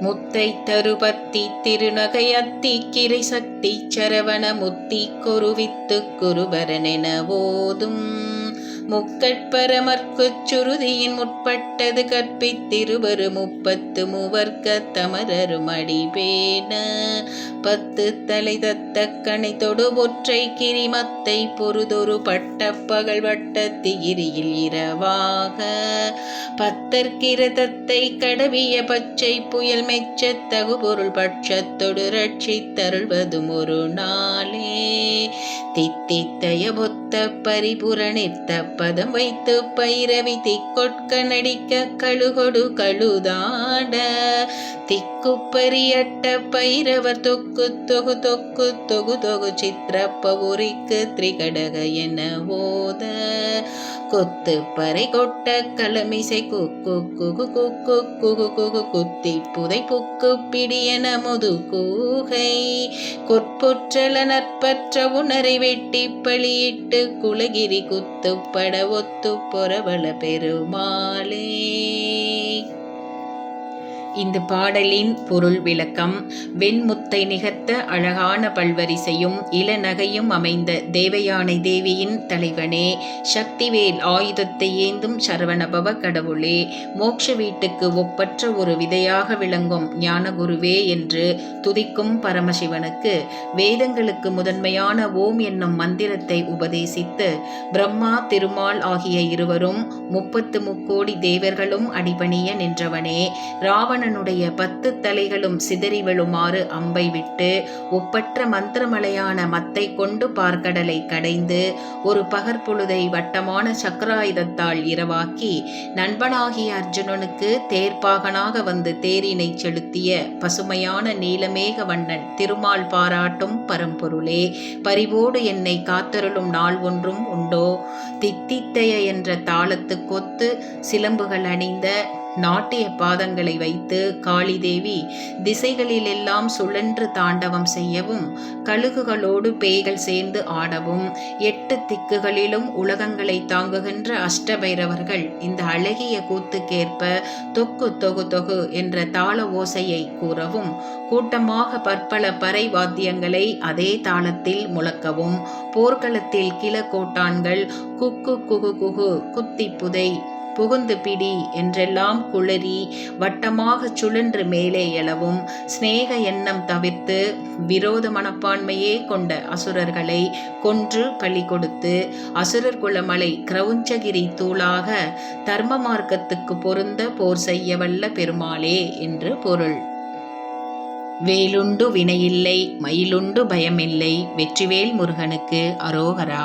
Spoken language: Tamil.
முத்தை தருபத்தி திருநகையத்தி கிரை சக்தி சரவண முத்தி குருவித்து குருபரனென ஓதும் முக்கட்பரமர்க்குச் சுருதியின் முற்பட்டது கற்பித்திருவரு முப்பத்து மூவர்க்க தமரருமடிபேன பத்து தலை தத்த கணை தொடு ஒற்றை கிரிமத்தை பொறுதொரு பட்ட பகல் வட்ட திகிரியில் இரவாக. பத்தற்கிரதத்தை கடவிய பச்சை புயல் மெச்ச தகு பொருள் பட்சத்தொடு ரட்சித்தருள்வதும் ஒரு நாளே. தித்தித்தய பொத்த பரிபுரணித்த பதம் வைத்து பைரவி திக்கொட்க நடிக்க கழுகொடு கழுதாட. திக்குப்பரியட்ட பைரவர் தொக்கு தொகு தொக்கு தொகு தொகு சித்திரப்பவுரிக்கு திரிகடக என ஓத. கொத்து பறை கொட்ட களமிசை குக்கு குகு குக்கு குகு குகு குத்தி புதை புக்கு பிடியன முது கூகை கொற்பொற்றல நற்பற்ற உணரை வெட்டி பழியிட்டு குலகிரி குத்துப்பட ஒத்து பொறவள பெருமாளே இந்த பாடலின் பொருள் விளக்கம் வெண்முத்தை நிகர்த்த அழகான பல்வரிசையும் இளநகையும் அமைந்த தேவயானை தேவியின் தலைவனே சக்திவேல் ஆயுதத்தை ஏந்தும் சரவணபவ கடவுளே மோட்ச வீட்டுக்கு ஒப்பற்ற ஒரு விதையாக விளங்கும் ஞானகுருவே என்று துதிக்கும் பரமசிவனுக்கு வேதங்களுக்கு முதன்மையான ஓம் என்னும் மந்திரத்தை உபதேசித்து பிரம்மா திருமால் ஆகிய இருவரும் முப்பத்து முக்கோடி தேவர்களும் அடிபணிய நின்றவனே ராவண ராவணனுடைய பத்து தலைகளும் சிதறி விழுமாறு அம்பை விட்டு ஒப்பற்ற மந்திரமலையான மத்தை கொண்டு பார்க்கடலை கடைந்து ஒரு பகற்பொழுதை வட்டமான சக்கராயுதத்தால் இரவாக்கி நண்பனாகிய அர்ஜுனனுக்கு தேர்ப்பாகனாக வந்து தேரினை செலுத்திய பசுமையான நீலமேக வண்ணன் திருமால் பாராட்டும் பரம்பொருளே. பரிவோடு என்னை காத்தருளும் நாள் ஒன்றும் உண்டோ? தித்தித்தைய என்ற தாளத்துக்கொத்து சிலம்புகள் அணிந்த நாட்டிய பாதங்களை வைத்து காளிதேவி திசைகளிலெல்லாம் சுழன்று தாண்டவம் செய்யவும் கழுகுகளோடு பேய்கள் சேர்ந்து ஆடவும் எட்டு திக்குகளிலும் உலகங்களை தாங்குகின்ற அஷ்டபைரவர்கள் இந்த அழகிய கூத்துக்கேற்ப தொக்கு தொகு தொகு என்ற தாள ஓசையை கூறவும் கூட்டமாக பற்பல பறை வாத்தியங்களை அதே தாளத்தில் முழக்கவும் போர்க்களத்தில் கிளக்கோட்டான்கள் குக்கு குகு குகு குத்தி புதை புகுந்து பிடி என்றெல்லாம் குளறி வட்டமாக சுழன்று மேலே எழவும் சிநேக எண்ணம் தவிர்த்து விரோத மனப்பான்மையே கொண்ட அசுரர்களை கொன்று பலி கொடுத்து அசுரர் குலமலை கிரவுஞ்சகிரி தூளாக தர்ம மார்க்கத்துக்கு பொருந்த போர் செய்யவல்ல பெருமாளே என்று பொருள். வேலுண்டு வினையில்லை மயிலுண்டு பயமில்லை வெற்றிவேல் முருகனுக்கு அரோகரா.